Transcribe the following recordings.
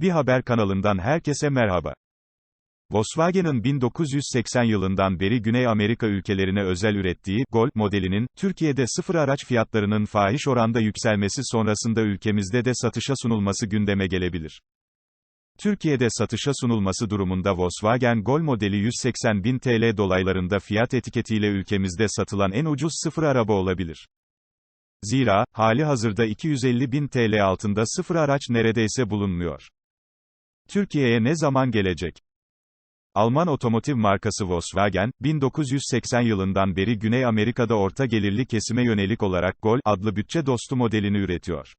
Bir haber kanalından herkese merhaba. Volkswagen'ın 1980 yılından beri Güney Amerika ülkelerine özel ürettiği Gol modelinin Türkiye'de sıfır araç fiyatlarının fahiş oranda yükselmesi sonrasında ülkemizde de satışa sunulması gündeme gelebilir. Türkiye'de satışa sunulması durumunda Volkswagen Gol modeli 180 bin TL dolaylarında fiyat etiketiyle ülkemizde satılan en ucuz sıfır araba olabilir. Zira, hali hazırda 250 bin TL altında sıfır araç neredeyse bulunmuyor. Türkiye'ye ne zaman gelecek? Alman otomotiv markası Volkswagen, 1980 yılından beri Güney Amerika'da orta gelirli kesime yönelik olarak Gol adlı bütçe dostu modelini üretiyor.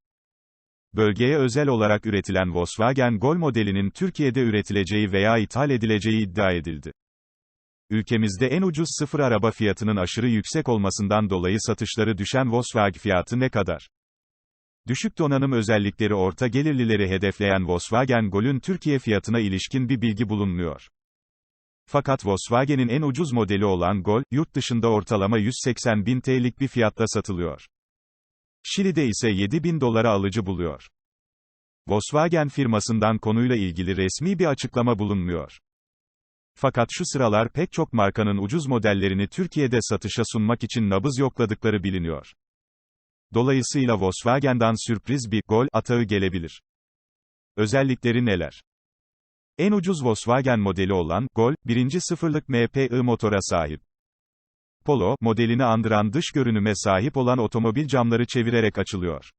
Bölgeye özel olarak üretilen Volkswagen Gol modelinin Türkiye'de üretileceği veya ithal edileceği iddia edildi. Ülkemizde en ucuz sıfır araba fiyatının aşırı yüksek olmasından dolayı satışları düşen Volkswagen fiyatı ne kadar? Düşük donanım özellikleri orta gelirlileri hedefleyen Volkswagen Gol'ün Türkiye fiyatına ilişkin bir bilgi bulunmuyor. Fakat Volkswagen'in en ucuz modeli olan Gol, yurt dışında ortalama 180 bin TL'lik bir fiyatla satılıyor. Şili'de ise 7 bin dolara alıcı buluyor. Volkswagen firmasından konuyla ilgili resmi bir açıklama bulunmuyor. Fakat şu sıralar pek çok markanın ucuz modellerini Türkiye'de satışa sunmak için nabız yokladıkları biliniyor. Dolayısıyla Volkswagen'dan sürpriz bir Gol atağı gelebilir. Özellikleri neler? En ucuz Volkswagen modeli olan Gol, birinci sıfırlık MPI motora sahip. Polo, modelini andıran dış görünüme sahip olan otomobil camları çevirerek açılıyor.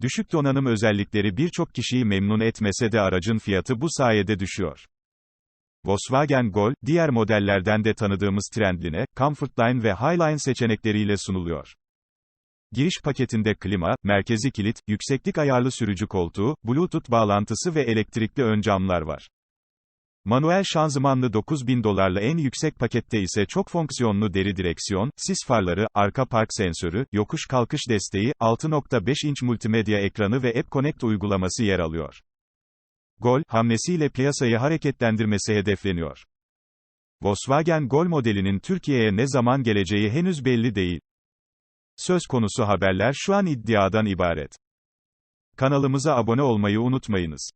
Düşük donanım özellikleri birçok kişiyi memnun etmese de aracın fiyatı bu sayede düşüyor. Volkswagen Gol, diğer modellerden de tanıdığımız Trendline, Comfortline ve Highline seçenekleriyle sunuluyor. Giriş paketinde klima, merkezi kilit, yükseklik ayarlı sürücü koltuğu, Bluetooth bağlantısı ve elektrikli ön camlar var. Manuel şanzımanlı 9000 dolarla en yüksek pakette ise çok fonksiyonlu deri direksiyon, sis farları, arka park sensörü, yokuş kalkış desteği, 6.5 inç multimedya ekranı ve App Connect uygulaması yer alıyor. Gol, hamlesiyle piyasayı hareketlendirmesi hedefleniyor. Volkswagen Gol modelinin Türkiye'ye ne zaman geleceği henüz belli değil. Söz konusu haberler şu an iddiadan ibaret. Kanalımıza abone olmayı unutmayınız.